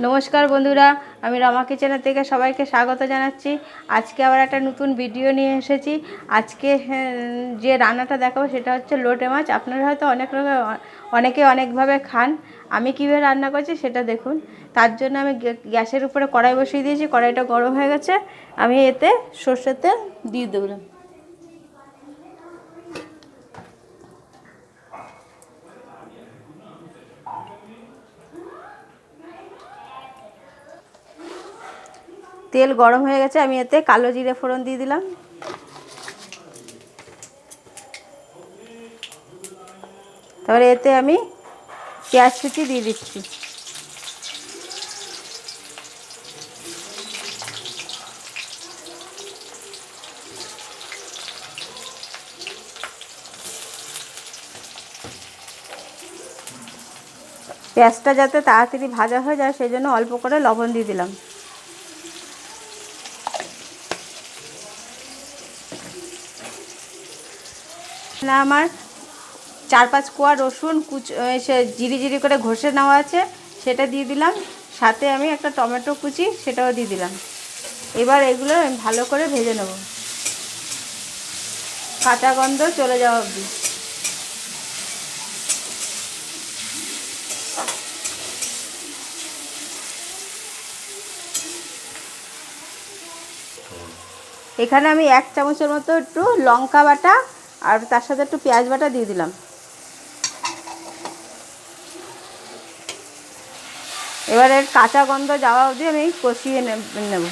নমস্কার বন্ধুরা, আমি রমা কিচেনের থেকে সবাইকে স্বাগত জানাচ্ছি। আজকে আবার একটা নতুন ভিডিও নিয়ে এসেছি। আজকে যে রান্নাটা দেখাবো সেটা হচ্ছে লোটে মাছ। আপনারা হয়তো অনেক রকম অনেকে অনেকভাবে খান। আমি কীভাবে রান্না করছি সেটা দেখুন। তার জন্য আমি গ্যা- গ্যাসের উপরে কড়াই বসিয়ে দিয়েছি। কড়াইটা গরম হয়ে গেছে। আমি এতে সর্ষের তেল দিয়ে দেবো। তেল গরম হয়ে গেছে, আমি এতে কালো জিরে ফোড়ন দিয়ে দিলাম। তারপরে এতে আমি পেঁয়াজ কুচি দিয়ে দিচ্ছি। পেঁয়াজটা যাতে তাড়াতাড়ি ভাজা হয়ে যায়, সেই জন্য অল্প করে লবণ দিয়ে দিলাম। না আমার, চার পাঁচ কোয়া রসুন কুচ সে জিরি জিরি করে ঘষে নেওয়া আছে, সেটা দিয়ে দিলাম। সাথে আমি একটা টমেটো কুচি, সেটাও দিয়ে দিলাম। এবার এগুলো আমি ভালো করে ভেজে নেব। কাঁচা গন্ধ চলে যাওয়া অবধি। এখানে আমি এক চামচের মতো একটু লঙ্কা বাটা আর তার সাথে একটু পেঁয়াজ বাটা দিয়ে দিলাম। এবারে কাঁচা গন্ধ যাওয়া অবধি আমি কষিয়ে নেব।